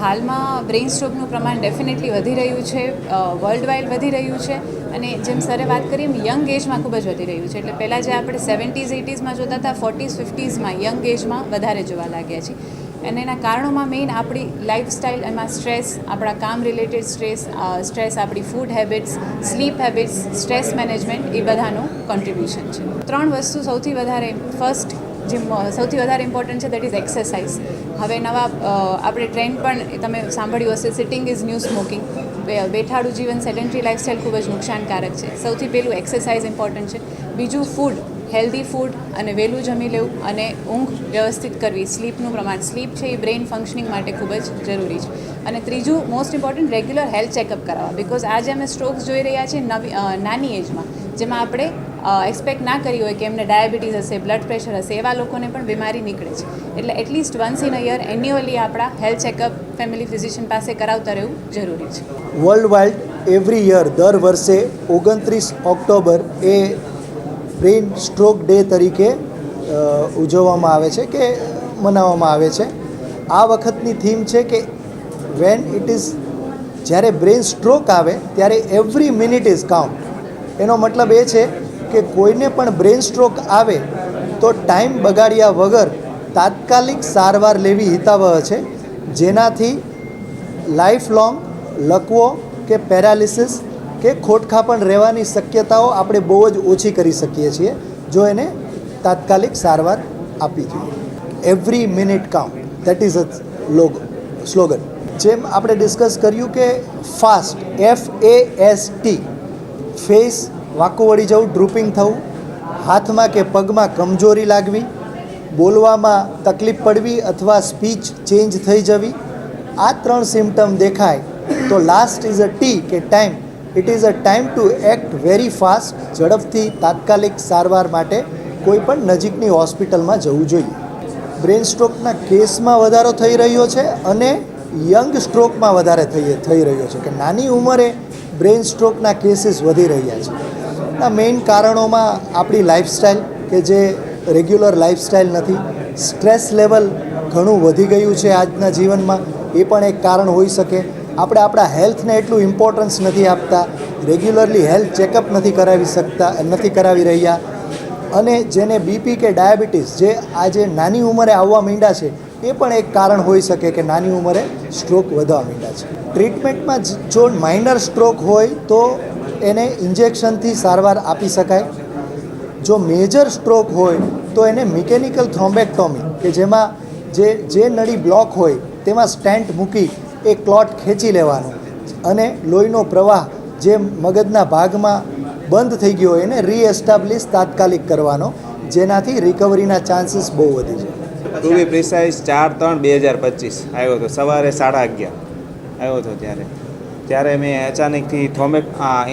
હાલમાં બ્રેઇન સ્ટ્રોકનું પ્રમાણ ડેફિનેટલી વધી રહ્યું છે વર્લ્ડ વાઇડ વધી રહ્યું છે અને જેમ સરે વાત કરી એમ યંગ એજમાં ખૂબ જ વધી રહ્યું છે. એટલે પહેલાં જે આપણે સેવન્ટીઝ એટીઝમાં જોતા હતા ફોર્ટીઝ ફિફ્ટીઝમાં યંગ એજમાં વધારે જોવા લાગ્યા છે. અને એના કારણોમાં મેઇન આપણી લાઇફસ્ટાઇલ એમાં સ્ટ્રેસ આપણા કામ રિલેટેડ સ્ટ્રેસ સ્ટ્રેસ આપણી food habits sleep habits stress management એ બધાનું કોન્ટ્રીબ્યુશન છે. ત્રણ વસ્તુ સૌથી વધારે ફર્સ્ટ જે સૌથી વધારે ઇમ્પોર્ટન્ટ છે દેટ ઇઝ એક્સરસાઇઝ હવે નવા આપણે ટ્રેન્ડ પણ તમે સાંભળ્યું હશે સિટિંગ ઇઝ ન્યૂ સ્મોકિંગ બેઠાડું જીવન સેડેન્ટરી લાઇફસ્ટાઇલ ખૂબ જ નુકસાનકારક છે. સૌથી પહેલું એક્સરસાઇઝ ઇમ્પોર્ટન્ટ છે. બીજું ફૂડ હેલ્ધી ફૂડ અને વહેલું જમી લેવું અને ઊંઘ વ્યવસ્થિત કરવી. સ્લીપનું પ્રમાણ સ્લીપ છે એ બ્રેઇન ફંક્શનિંગ માટે ખૂબ જ જરૂરી છે. અને ત્રીજું most important regular health checkup કરાવવા. બિકોઝ આજે અમે સ્ટ્રોક્સ જોઈ રહ્યા છીએ નવી નાની એજમાં જેમાં આપણે એક્સપેક્ટ ના કરી હોય કે એમને ડાયાબિટીસ હશે બ્લડ પ્રેશર હશે, એવા લોકોને પણ બીમારી નીકળે છે. એટલે at least once in a year annually આપણા હેલ્થ ચેકઅપ ફેમિલી ફિઝિશિયન પાસે કરાવતા રહેવું જરૂરી છે. વર્લ્ડ વાઇડ એવરી યર દર વર્ષે ઓગણત્રીસ ઓક્ટોબર એ બ્રેઇન સ્ટ્રોક ડે તરીકે ઉજવવામાં આવે છે કે મનાવવામાં આવે છે. આ વખતની થીમ છે કે વેન ઇટ ઇઝ જ્યારે બ્રેઇન સ્ટ્રોક આવે, ત્યારે એવરી મિનિટ ઇઝ કાઉન્ટ એનો મતલબ એ છે કે કોઈને પણ બ્રેન સ્ટ્રોક આવે તો ટાઈમ બગાડ્યા વગર તાત્કાલિક સારવાર લેવી હિતાવહ છે. જેનાથી લાઈફ લોંગ લકવો કે પેરાલિસિસ કે ખોટખાપણ રહેવાની શક્યતાઓ આપણે બહુ જ ઓછી કરી શકીએ છીએ, જો એને તાત્કાલિક સારવાર આપી જોઈએ. Every minute count that is a logo slogan જેમ આપણે ડિસ્કસ કર્યું કે fast F A S T face વાંકું વળી જવું ડ્રુપિંગ થવું, હાથમાં કે પગમાં કમજોરી લાગવી, બોલવામાં તકલીફ પડવી અથવા સ્પીચ ચેન્જ થઈ જવી, આ ત્રણ સિમ્ટમ દેખાય, તો લાસ્ટ ઇઝ અ ટી કે time it is a time to act very fast ઝડપથી, તાત્કાલિક, સારવાર માટે કોઈ પણ નજીકની હોસ્પિટલમાં જવું જોઈએ. બ્રેન સ્ટ્રોકના કેસમાં વધારો થઈ રહ્યો છે અને યંગ સ્ટ્રોકમાં વધારે થઈ થઈ રહ્યો છે કે નાની ઉંમરે બ્રેન સ્ટ્રોકના કેસીસ વધી રહ્યા છે. આ મેઇન કારણોમાં આપણી લાઈફસ્ટાઈલ કે જે રેગ્યુલર લાઈફસ્ટાઈલ નથી સ્ટ્રેસ લેવલ ઘણું વધી ગયું છે આજના જીવનમાં. એ પણ એક કારણ હોઈ શકે. આપણે આપણા હેલ્થને એટલું ઇમ્પોર્ટન્સ નથી આપતા. રેગ્યુલરલી હેલ્થ ચેકઅપ નથી કરાવી શકતા, નથી કરાવી રહ્યા. અને જેને બીપી કે ડાયાબિટીસ, જે આજે નાની ઉંમરે આવવા માંડ્યા છે, એ પણ એક કારણ હોઈ શકે કે નાની ઉંમરે સ્ટ્રોક વધવા માંડ્યા છે. ટ્રીટમેન્ટમાં જો માઇનર સ્ટ્રોક હોય તો એને ઇન્જેક્શનથી સારવાર આપી શકાય. જો મેજર સ્ટ્રોક હોય, તો એને મિકેનિકલ થ્રોમ્બેક્ટોમી કે જેમાં જે જે નળી બ્લોક હોય, તેમાં સ્ટેન્ટ મૂકી એ ક્લોટ ખેંચી લેવાનો. અને લોહીનો પ્રવાહ જે મગજના ભાગમાં બંધ થઈ ગયો હોય, એને રીએસ્ટાબ્લિશ તાત્કાલિક કરવાનો. જેનાથી રિકવરીના ચાન્સીસ બહુ વધી જાય ટુ બી પ્રિસાઇઝ ચાર ત્રણ બે હજાર પચીસ આવ્યો હતો સવારે સાડા અગિયાર. આવ્યો હતો ત્યારે. ત્યારે મેં અચાનકથી થોમેક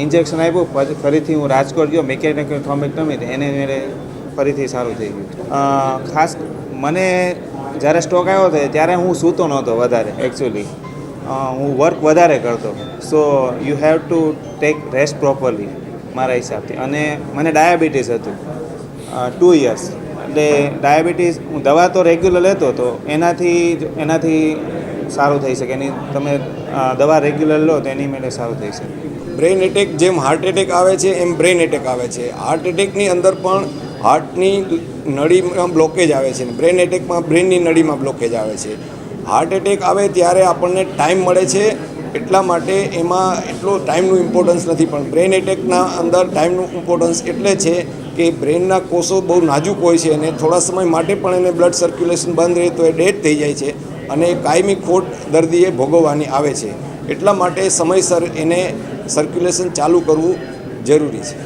ઇન્જેક્શન આપ્યું, પછી ફરીથી હું રાજકોટ ગયો મિકેનિકલ થોમેક્ટમી એને મેળે ફરીથી સારું થઈ ગયું. ખાસ મને જ્યારે સ્ટોક આવ્યો હતો ત્યારે હું સૂતો નહોતો વધારે એકચ્યુઅલી હું વર્ક વધારે કરતો. So you have to take rest properly મારા હિસાબથી. અને મને ડાયાબિટીસ હતું. ટુ યર્સ એટલે ડાયાબિટીસ હું દવા તો રેગ્યુલર લેતો હતો, એનાથી એનાથી સારું થઈ શકે. એની તમે દવા રેગ્યુલર લો તો એની મેળે સારું થઈ શકે બ્રેઇન એટેક જેમ હાર્ટ એટેક આવે છે, એમ બ્રેઇન એટેક આવે છે. હાર્ટ એટેકની અંદર પણ હાર્ટની નળીમાં બ્લોકેજ આવે છે બ્રેઇન એટેકમાં બ્રેઇનની નળીમાં બ્લોકેજ આવે છે. હાર્ટ એટેક આવે ત્યારે આપણને ટાઈમ મળે છે એટલા માટે એમાં એટલો ટાઈમનું ઇમ્પોર્ટન્સ નથી, પણ બ્રેઇન એટેકના અંદર ટાઈમનું ઇમ્પોર્ટન્સ એટલે છે કે બ્રેઇનના કોષો બહુ નાજુક હોય છે અને થોડા સમય માટે પણ એને બ્લડ સર્ક્યુલેશન બંધ રહે તો એ ડેડ થઈ જાય છે. અને કાયમી ખોટ દર્દીએ ભોગવવાની આવે છે. એટલા માટે સમયસર એને સર્ક્યુલેશન ચાલુ કરવું જરૂરી છે.